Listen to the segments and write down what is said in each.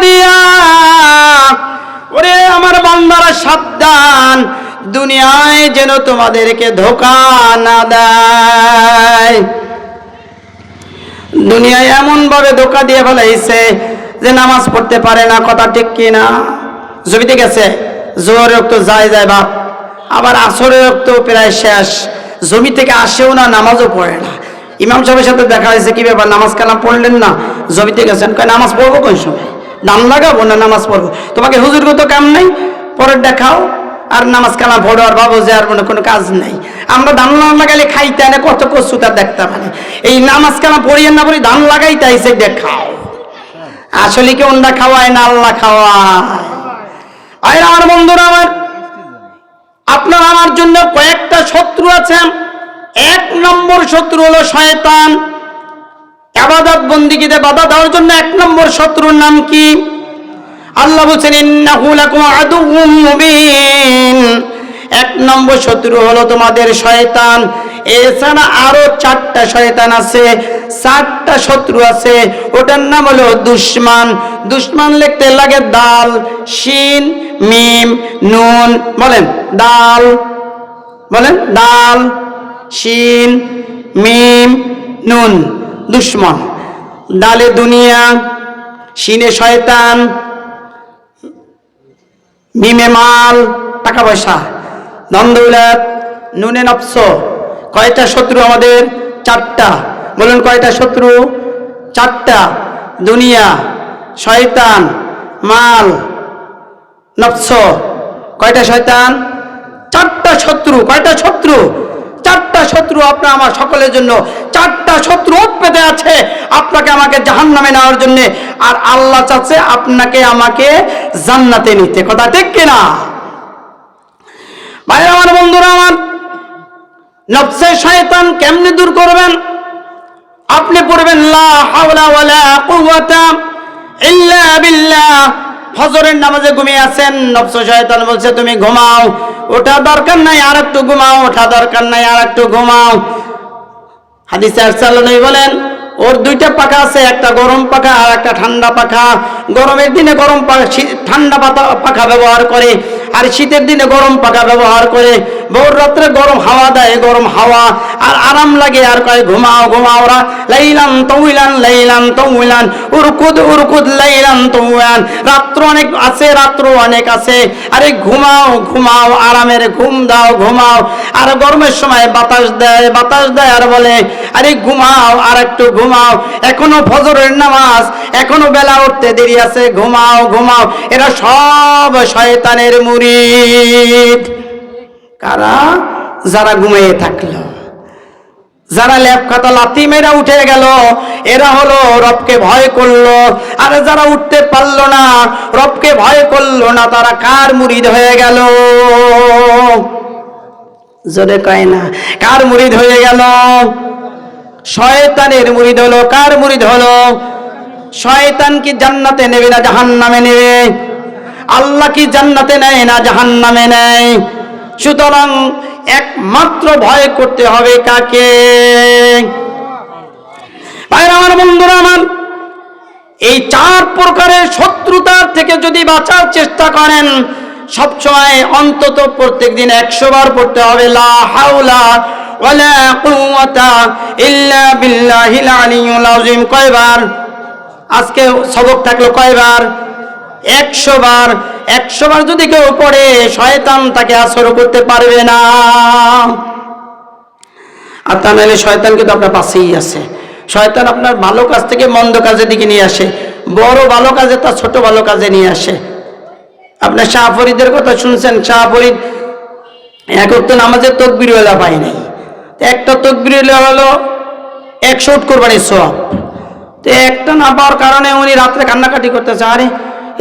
করিয়া, ওরে আমার বান্দারা সাবধান, দুনিয়ায় যেন তোমাদেরকে ধোকা না দেয়। দুনিয়ায় ধোকা দিয়ে ফেলাইছে যে নামাজ পড়তে পারে না, কথা ঠিক গেছে রক্ত যায় যায় বাপ, আবার আসরের রক্ত প্রায় শেষ। জমি থেকে আসেও না, নামাজও পড়ে না। ইমাম সাহেবের সাথে দেখা হয়েছে, কি ব্যাপার, নামাজ কালাম পড়লেন না? জমিতে গেছেন নামাজ পড়ব কোন সময়? দাম লাগাবো না নামাজ পড়ব? তোমাকে হুজুর তো কাম নাই পরে দেখাও। আর নামাজ কালাম পড়ো আর ভাবো যে আর মনে কোনো কাজ নাই। আমরা ধান না লাগালে খাইতে না কত কচু তার দেখতে পারে এই নামাজ কালাম পড়িয়ে না পড়ি ধান লাগাইতে আইসে দেখাও। আসলে কি অন্ডা খাওয়ায় না আল্লাহ খাওয়ায়? আমার বন্ধুরা আমার, আপনার আমার জন্য কয়েকটা শত্রু আছেন। এক নম্বর শত্রু হলো শয়তান। আবাদত বন্দিগিতে বাধা দেওয়ার জন্য এক নম্বর শত্রুর নাম কি? আল্লাহ বলছেন এক নম্বর শত্রু হলো তোমাদের শয়তান। এছাড়া আরও চারটা শয়তান আছে, চারটা শত্রু আছে। ওটার নাম হলো দুশ্মান। দুশ্মান লিখতে লাগে দাল, শিন, মিম, নুন, বলেন, দাল বলেন, দাল, শিন, মিম, নুন, দুশ্মন। দালে দুনিয়া, শিনে শয়তান, মিমে মাল, টাকা পয়সা। দ্বন্দ্ববিলাত নুনে নফস। কয়টা শত্রু আমাদের? চারটা। বলুন কয়টা শত্রু? চারটা। দুনিয়া, শয়তান, মাল, নফস। কয়টা শয়তান? চারটা শত্রু। কয়টা শত্রু? শত্রু আপনার আমার সকলের জন্য চারটা শত্রু পেতে আছে। আপনাকে আমাকে জাহান নামে নেওয়ার জন্য। আর আল্লাহ চাচ্ছে আপনাকে আমাকে জান্নাতে নিতে। কথা ঠিক কিনা? ভাই আমার, বন্ধুরা আমার, নফসে শয়তান কেমনে দূর করবেন? আপনি পড়বেন, লা হাওলা ওয়ালা কুওয়াতা ইল্লা বিল্লাহ। ফজরের নামাজে ঘুমিয়ে আছেন। নফস শয়তান বলছে, তুমি ঘুমাও ওঠা দরকার নাই আর একটু ঘুমাও ওঠা দরকার নাই আর একটু ঘুমাও। হাদিসে আরসালানি বলেন, ওর দুইটা পাখা আছে, একটা গরম পাখা আর একটা ঠান্ডা পাখা। গরমের দিনে গরম ঠান্ডা পাতা- পাখা ব্যবহার করে, আর শীতের দিনে গরম পাখা ব্যবহার করে। ভোর রাত্রে গরম হাওয়া দেয়, গরম হাওয়া। আর আরাম লাগে, আর কয় ঘুমাও ঘুমাও ওরা লাইলাম তৌইলান লাইলাম তৌইলান। উরকুদ উরকুদ লাইলাম তৌয়ান রাত্র অনেক আছে, রাত্র অনেক আছে। আরে ঘুমাও ঘুমাও, আরামের ঘুম দাও, ঘুমাও। আর গরমের সময় বাতাস দেয় বাতাস দেয় আর বলে, আরে ঘুমাও, আর একটু ঘুমাও। এখনও ফজরের নামাজ, এখনও বেলা উঠতে দেরি আছে, ঘুমাও ঘুমাও। এরা সব শয়তানের মুরিদ। কারা? যারা ঘুমিয়ে থাকল। যারা ল্যাপ খাতা লাথি মেরা উঠে গেল, এরা হলো রবকে ভয় করল। আর যারা উঠতে পারল না, রবকে ভয় করল না, তারা কার মুরিদ হয়ে গেল? জোরে কয় না, কার মুরিদ হয়ে গেল? শয়তানের মুরিদ হলো, কার মুরিদ হলো? শয়তান কি জান্নাতে নেবে না জাহান্নামে নেবে? আল্লাহ কি জান্নাতে নেয় না জাহান্নামে নেয়? সুতরাং একমাত্র ভয় করতে হবে কাকে? আমার, বন্ধুরা আমার, এই চার প্রকারের শত্রুতার থেকে যদি বাঁচার চেষ্টা করেন, সবসময় অন্তত প্রত্যেক দিন একশো বার পড়তে হবে, লা কুওয়াতা ইল্লা কয়বার? আজকে সবক থাকল কয়বার? একশো বার একশো বার যদি কেউ পড়ে, শয়তান তাকে আসর করতে পারবে না। আর তা নাহলে শয়তান কিন্তু আপনার পাশেই আছে। শয়তান আপনার ভালো কাজ থেকে মন্দ কাজের দিকে নিয়ে আসে। বড় ভালো কাজে তার ছোট ভালো কাজে নিয়ে আসে। আপনার শাহ ফরিদের কথা শুনছেন? শাহ ফরিদ এক তো নামাজের তকবির বেলা পাই নাই একটা তকবির হলো একশো উট কোরবানির সব তো একটা না পাওয়ার কারণে উনি রাত্রে কান্নাকাটি করতেছে। আরে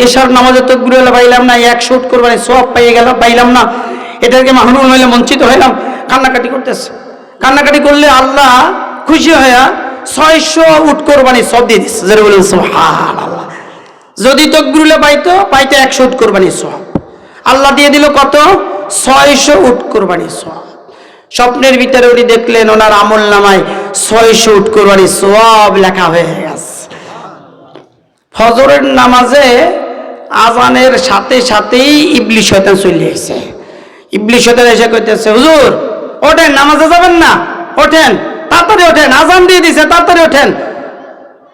এসব নামাজের তকবির বেলা পাইলাম না একশো উট কোরবানির সব পাইয়ে গেল পাইলাম না। এটাকে মাহরুম হইলে বঞ্চিত হইলাম, কান্নাকাটি করতেছে। কান্নাকাটি করলে আল্লাহ খুশি হয়ে ছয়শো উট কোরবানি সব দিয়ে দিচ্ছে যারা বলেন সুবহান আল্লাহ যদি পাইতো পাইতো একশো উট কোরবানি সব আল্লাহ দিয়ে দিল কত? ছয়শো উট কোরবানি সব স্বপ্নের ভিতরে উনি দেখলেন, ওনার আমল নামায় ছয়শো উট কোরবানি সব লেখা হয়ে গেছে। ফজরের নামাজে আজানের সাথে সাথেই ইবলি শয়তান চলে এসে ইবলি শয়তান এসে কইতেছে, হুজুর, ওঠেন, নামাজে যাবেন না, ওঠেন, তাড়াতাড়ি ওঠেন, আজান দিয়ে দিছে, তাড়াতাড়ি ওঠেন।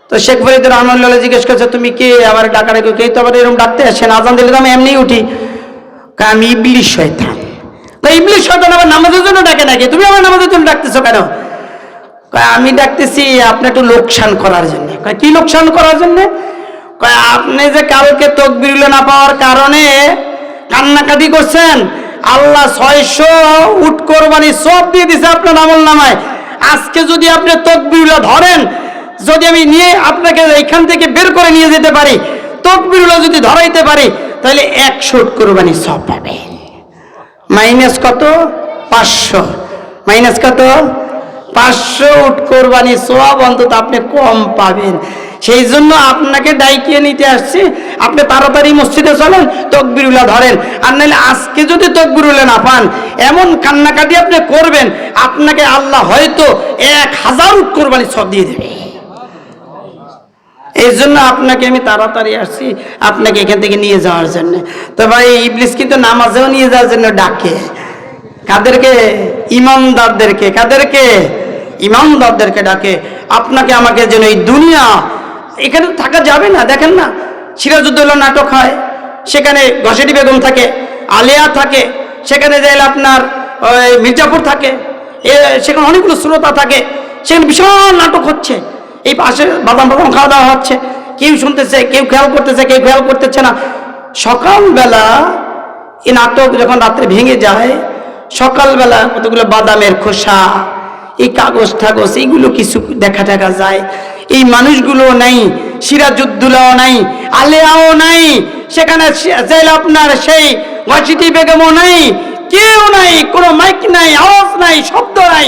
তো শেখ ফরিদ রহমানুল্লাহ জিজ্ঞেস করছে, তুমি কে? আবার ডাকা রেখে কে তো আবার এরকম ডাকতে আসেন, আজান দিলে তো আমি এমনি উঠি। আমি শয়তান। তো ইবলিশ শয়তান আবার নামাজের জন্য ডাকে নাকি? তুমি আমার নামাজের জন্য ডাকতেছো কেন? আমি ডাকতেছি আপনি একটু লোকসান করার জন্য। কি লোকসান করার জন্য? আপনি যে কালকে তকবিরুল না পাওয়ার কারণে কান্নাকাটি করছেন, আল্লাহ ছয়শো উট কোরবানি সব দিয়ে দিছে আপনার আমল নামায়। আজকে যদি আপনি তকবিরুল্লাহ ধরেন, যদি আমি নিয়ে আপনাকে এখান থেকে বের করে নিয়ে যেতে পারি তকবিরুল্লাহ যদি ধরাইতে পারি, তাহলে একশো উট কোরবানি সব পাবেন। মাইনাস কত? পাঁচশো। মাইনাস কত? পাঁচশো উট কোরবানি সব অন্তত আপনি কম পাবেন। সেই জন্য আপনাকে ডাইকিয়ে নিতে আসছি। আপনি তাড়াতাড়ি মসজিদে চলেন, তকবিরুল্লাহ ধরেন। আর নাহলে আজকে যদি তকবিরুল্লাহ না পান, এমন কান্নাকাটি আপনি করবেন, আপনাকে আল্লাহ হয়তো এক হাজার কোরবানি সব দিয়ে দেবে। এই জন্য আপনাকে আমি তাড়াতাড়ি আসছি, আপনাকে এখান থেকে নিয়ে যাওয়ার জন্য। তো ভাই, ইবলিস কিন্তু নামাজেও নিয়ে যাওয়ার জন্য ডাকে। কাদেরকে? ইমানদারদেরকে। কাদেরকে? ইমানদারদেরকে ডাকে। আপনাকে আমাকে যেন এই দুনিয়া এখানে থাকা যাবে না, দেখেন না। সিরাজুদ্দৌলা নাটক হয়, সেখানে ঘসেটি বেগম থাকে, আলিয়া থাকে, সেখানে যাইলে আপনার মির্জাপুর থাকে, এ সেখানে অনেকগুলো শ্রোতা থাকে, সেখানে বিশাল নাটক হচ্ছে। এই পাশে বাদাম বাদাম খাওয়া দাওয়া হচ্ছে, কেউ শুনতেছে, কেউ খেয়াল করতেছে, কেউ খেয়াল করতেছে না। সকালবেলা এই নাটক যখন রাত্রে ভেঙে যায়, সকালবেলা কতগুলো বাদামের খোসা এই কাগজ টাগজ এইগুলো কিছু দেখা দেখা যায়। এই মানুষগুলো নাই সিরাজুদ্দুলাও নাই, আলেয়াও নাই, সেখানে আপনার সেই ওয়াচিটি বেগমও নাই, কেউ নাই, কোনো মাইক নাই, আওয়াজ নাই, শব্দ নাই,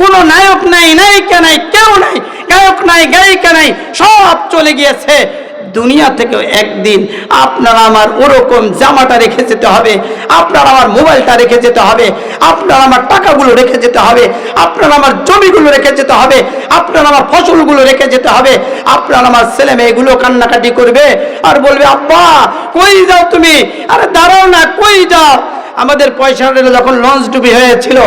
কোনো নায়ক নাই, নায়িকা নাই, কেউ নাই, গায়ক নাই, গায়িকা নাই, সব চলে গিয়েছে দুনিয়া থেকে একদিন আপনার আমার ওরকম জামাটা রেখে যেতে হবে, আপনার আমার মোবাইলটা রেখে যেতে হবে, আপনার আমার টাকাগুলো রেখে যেতে হবে, আপনার আমার জমিগুলো রেখে যেতে হবে, আপনার আমার ফসলগুলো রেখে যেতে হবে, আপনার আমার ছেলে মেয়েগুলো কান্নাকাটি করবে আর বলবে, আব্বা, কই যাও তুমি? আরে দাঁড়াও না, কই যাও? আমাদের পয়সা যখন লঞ্চ ডুবি হয়েছিল,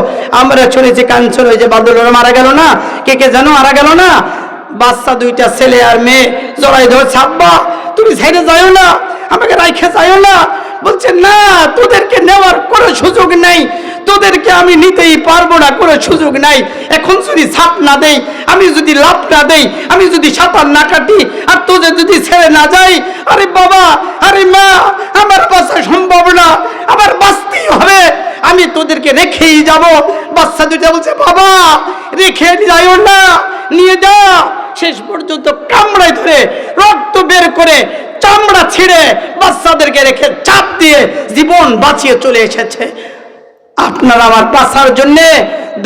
আমরা শুনেছি কাঞ্চন ওই যে বাদল মারা গেল না? কে কে যেন মারা গেল না? বাচ্চা, দুইটা ছেলে আর মেয়ে জড়াই ধরে, ছাব্বা, তুমি ছেড়ে যাইও না, আমাকে রাইখে যাইও না। বলছে, না, তোদেরকে নেওয়ার কোনো সুযোগ নাই, তোদেরকে আমি নিতেই পারব না, কোনো সুযোগ নাই। এখন যদি ছাপ না দেই, আমি যদি লাভ না দেই, আমি যদি সাঁতার না কাটি, আর তোদের যদি ছেড়ে না যাই, আরে বাবা, আরে মা, আমার বাঁচা সম্ভব না, আমার বাঁচতেই হবে, আমি তোদেরকে রেখেই যাব। বাচ্চা দুটা বলছে, বাবা, রেখে যাইও না, নিয়ে যা শেষ পর্যন্ত কামড়ায় ধরে রক্ত বের করে চামড়া ছিঁড়ে বাচ্চাদেরকে রেখে চাপ দিয়ে জীবন বাঁচিয়ে চলে এসেছে। আপনার আমার বাঁচার জন্য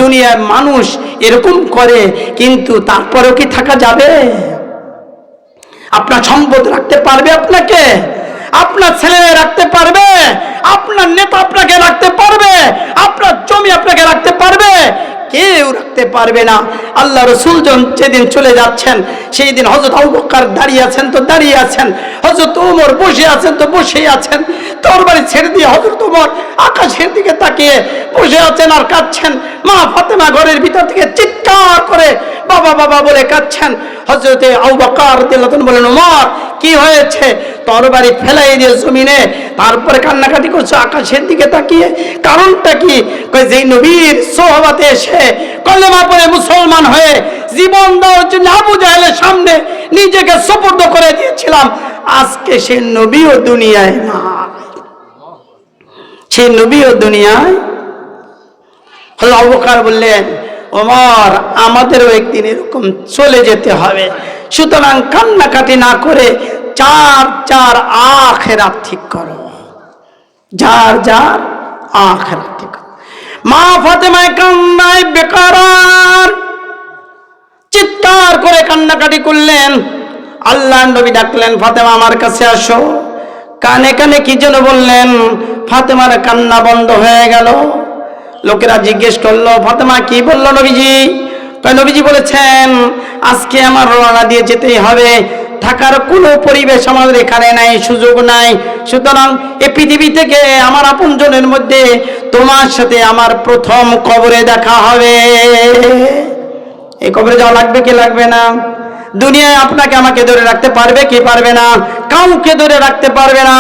দুনিয়ার মানুষ এরকম করে, কিন্তু তারপরেও কি থাকা যাবে? আপনার সম্পদ রাখতে পারবে আপনাকে? আপনার ছেলে রাখতে পারবে? আপনার নেতা আপনাকে রাখতে পারবে? আপনার জমি আপনাকে রাখতে পারবে? কেউ রাখতে পারবে না। আল্লাহ রসুল যেদিন চলে যাচ্ছেন, সেই দিন হজরত আবুবকর দাঁড়িয়ে আছেন তো দাঁড়িয়ে আছেন। হজরত উমর বসে আছেন তো বসেই আছেন। তোর বাড়ি ছেড়ে দিয়ে হজরত উমর আকাশের দিকে তাকিয়ে বসে আছেন আর কাঁদছেন। মা ফাতেমা ঘরের ভিতর থেকে চিৎকার করে বাবা বাবা বলে কাঁদছেন। হজরতে আউবাকার দিল্লাতন বলেন উমর কি হয়েছে? তরবারি ফেলাই দিয়ে জমিনে, তারপরে কান্নাকাটি করছ, আকাশের দিকে তাকিয়ে। কারণটা কি? যেই নবীর সোহবাতে এসে কলেমা পরে মুসলমান হয়ে জীবন দেওয়ার জন্য আবু জাহেলের সামনে নিজেকে সুপর্দ করে দিয়েছিলাম। আজকে সে নবীও দুনিয়ায় না সে নবীও দুনিয়ায়। অবকার বললেন, ওমর, আমাদেরও একদিন এরকম চলে যেতে হবে। সুতরাং কান্নাকাটি না করে চার চার আখেরাত ঠিক করো। যার যার আখেরাত ঠিক করো। মা ফাতেমায় কান্নায় বেকার। চিৎকার করে কান্নাকাটি করলেন। আল্লাহ নবী ডাকলেন, ফাতেমা আমার কাছে আসো। কানে কানে কি যেন বললেন, ফাতেমার কান্না বন্ধ হয়ে গেল। লোকেরা জিজ্ঞেস করল, ফাতেমা, কি বলল নবীজি? কয় নবীজি বলেছেন, আজকে আমার রওনা দিয়ে যেতেই হবে। থাকার কোনো পরিবেশ আমাদের এখানে নাই, সুযোগ নাই। সুতরাং এ পৃথিবী থেকে আমার আপনজনের মধ্যে তোমার সাথে আমার প্রথম কবরে দেখা হবে। এই কবরে যাওয়া লাগবে কি লাগবে না? দুনিয়ায় আপনাকে আমাকে ধরে রাখতে পারবে কি পারবে না? কাউকে ধরে রাখতে পারবে না?